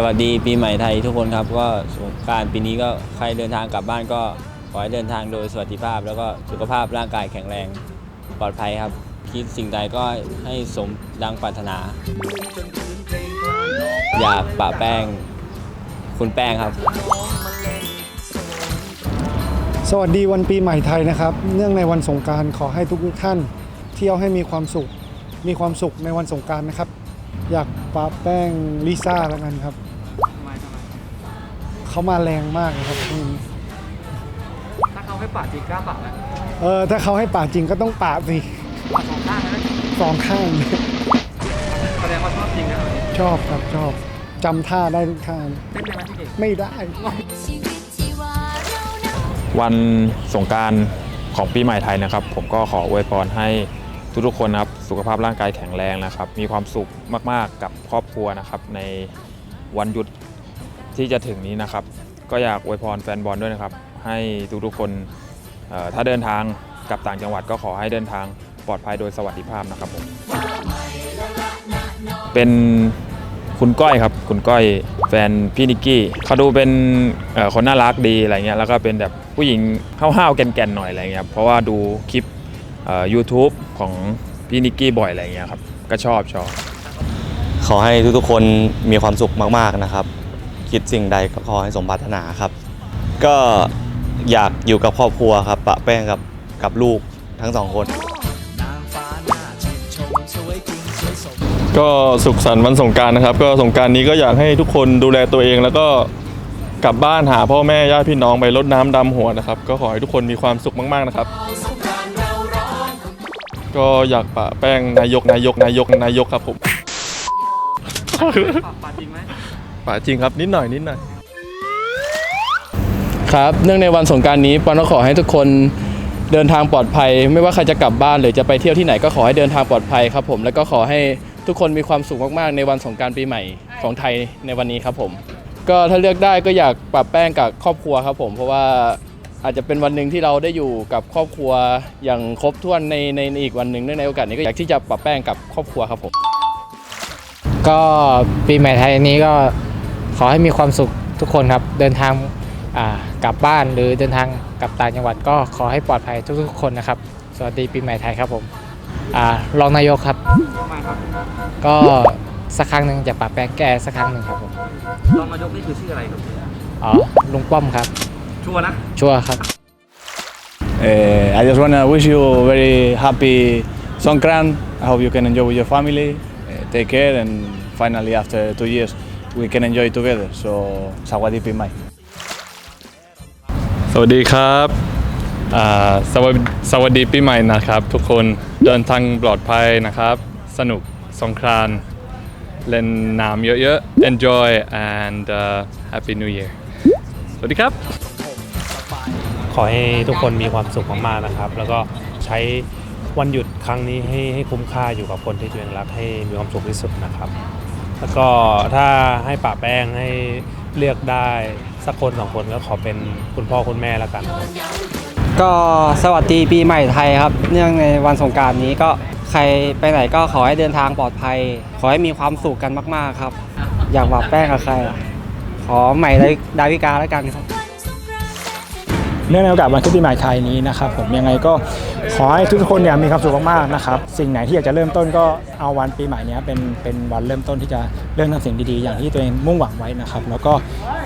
สวัสดีปีใหม่ไทยทุกคนครับก็สงกรารปีนี้ก็ใครเดินทางกลับบ้านก็ขอให้เดินทางโดยสวัสดิภาพ แล้วก็สุขภาพร่างกายแข็งแรงปลอดภัยครับ คิดสิ่งใดก็ให้สมดังปรารถนา อยากปะแป้ง คุณแป้งครับ สวัสดีวันปีใหม่ไทยนะครับ เนื่องในวันสงกรารขอให้ทุกท่าน เที่ยวให้มีความสุข มีความสุขในวันสงกรารนะครับ อยากปาแป้งลิซ่าแล้วกันครับ ทำไมทำไมเขามาแรงมากนะครับอืมถ้าเขาให้ปาดจริงกล้าปาดไหมเออถ้าเขาให้ปาดจริงก็ต้องปาดสิปาดสองข้างนะสองข้างแสดงว่าชอบจริงนะชอบครับชอบจำท่าได้ทุกท่าเต้นได้ไหมพี่เก่งไม่ได้ ชีวิตชีวาเรานั้นวันสงกรารของปีใหม่ไทยนะครับ ผมก็ขออวยพรให้ ทุกๆคนนะครับสุขภาพร่างกายแข็งแรงนะครับ มีความสุขมากๆกับครอบครัวนะครับ ในวันหยุดที่จะถึงนี้นะครับ ก็อยากอวยพรแฟนบอลด้วยนะครับ ให้ทุกๆคนถ้าเดินทางกลับต่างจังหวัดก็ขอให้เดินทางปลอดภัยโดยสวัสดิภาพนะครับผมเป็นคุณก้อยครับ คุณก้อยแฟนพี่นิกกี้เขาดูเป็นคนน่ารักดีอะไรเงี้ยแล้วก็เป็นแบบผู้หญิงห้าวๆแก่นๆหน่อยอะไรเงี้ยเพราะว่าดูคลิป เอ่อ YouTube ของพี่นิกกี้บ่อยอะไรเงี้ยครับ ก็ชอบชอบ ขอให้ทุกๆคนมีความสุขมากๆนะครับ คิดสิ่งใดก็ขอให้สมปรารถนาครับ ก็อยากอยู่กับครอบครัวครับ ปะแป้งกับกับลูกทั้งสองคน ก็สุขสันต์วันสงกรารนะครับ ก็สงกรารนี้ก็อยากให้ทุกคนดูแลตัวเองแล้วก็กลับบ้านหาพ่อแม่ญาติพี่น้องไปรดน้ำดำหัวนะครับ ก็ขอให้ทุกคนมีความสุขมากๆนะครับ ก็อยากปะแป้งนายกนายกนายกนายกครับผมปาดปาดจริงไหมปะจริงครับนิดหน่อยนิดหน่อยครับเนื่องในวันสงกรารนี้ปอนก็ขอให้ทุกคนเดินทางปลอดภัย ไม่ว่าใครจะกลับบ้านหรือจะไปเที่ยวที่ไหนก็ขอให้เดินทางปลอดภัยครับผมแล้วก็ขอให้ทุกคนมีความสุขมากๆ ในวันสงกรารปีใหม่ของไทยในวันนี้ครับผม ก็ถ้าเลือกได้ก็อยากปรับแป้งกับครอบครัวครับผมเพราะว่า อาจจะเป็นวันหนึ่งที่เราได้อยู่กับครอบครัวอย่างครบถ้วนในในในอีกวันหนึ่งเนื่องในโอกาสนี้ก็อยากที่จะปรับแป้งกับครอบครัวครับผมก็ปีใหม่ไทยนี้ก็ขอให้มีความสุขทุกคนครับ เดินทางอ่ากลับบ้านหรือเดินทางกลับต่างจังหวัด ก็ขอให้ปลอดภัยทุกๆคนนะครับ สวัสดีปีใหม่ไทยครับผมอ่ารองนายกครับทำไมครับ ก็สักครั้งหนึ่งจะปรับแปลงแก้สักครั้งหนึ่งครับผมรองนายกนี่คือชื่ออะไรครับอ๋อลุงป้อมครับ ชัวร์นะ ชัวร์ครับ Uh, I just want to wish you a very happy Songkran. I hope you can enjoy with your family. Uh, take care, and finally, after two years, we can enjoy together. So, Sawadi Pimai. สวัสดีครับอ่าสวัสดีสวัสดีปีใหม่นะครับ ทุกคนเดินทางปลอดภัยนะครับ สนุกสงกรานต์เล่นน้ำเยอะๆ enjoy and uh, happy new year สวัสดีครับข อให้ทุกคนมีความสุขมากๆนะครับ แล้วก็ใช้วันหยุดครั้งนี้ให้ให้คุ้มค่าอยู่กับคนที่ตัวเองรักให้มีความสุขที่สุดนะครับ แล้วก็ถ้าให้ป่าแป้งให้เลือกได้สักคนสองคนก็ขอเป็นคุณพ่อคุณแม่แล้วกัน ก็สวัสดีปีใหม่ไทยครับ เนื่องในวันสงกรารนี้ก็ใครไปไหนก็ขอให้เดินทางปลอดภัย ขอให้มีความสุขกันมาก ๆ ครับ อยากปรับแป้งกับใครอะขอใหม่ดาวิกาแล้วกันครับ เนื่องในโอกาสวันขึ้นปีใหม่ไทยนี้นะครับผมยังไงก็ขอให้ทุกคนเนี่ยมีความสุขมากๆนะครับสิ่งไหนที่อยากจะเริ่มต้นก็เอาวันปีใหม่นี้เป็นเป็นวันเริ่มต้นที่จะเริ่มทำสิ่งดีๆ อย่างที่ตัวเองมุ่งหวังไว้นะครับ แล้วก็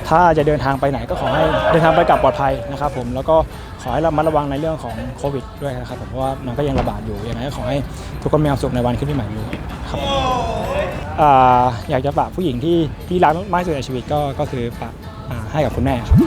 ถ้าจะเดินทางไปไหนก็ขอให้เดินทางไปกลับปลอดภัยนะครับ ผมแล้วก็ขอให้ระมัดระวังในเรื่องของโควิดด้วยนะครับผมเพราะว่ามันก็ยังระบาดอยู่ยังไงก็ขอให้ทุกคนมีความสุขในวันขึ้นปีใหม่นี้ครับอยากจะฝากผู้หญิงที่ที่รักมากที่สุดในชีวิตก็ก็คือฝากให้กับคุณแม่ครับ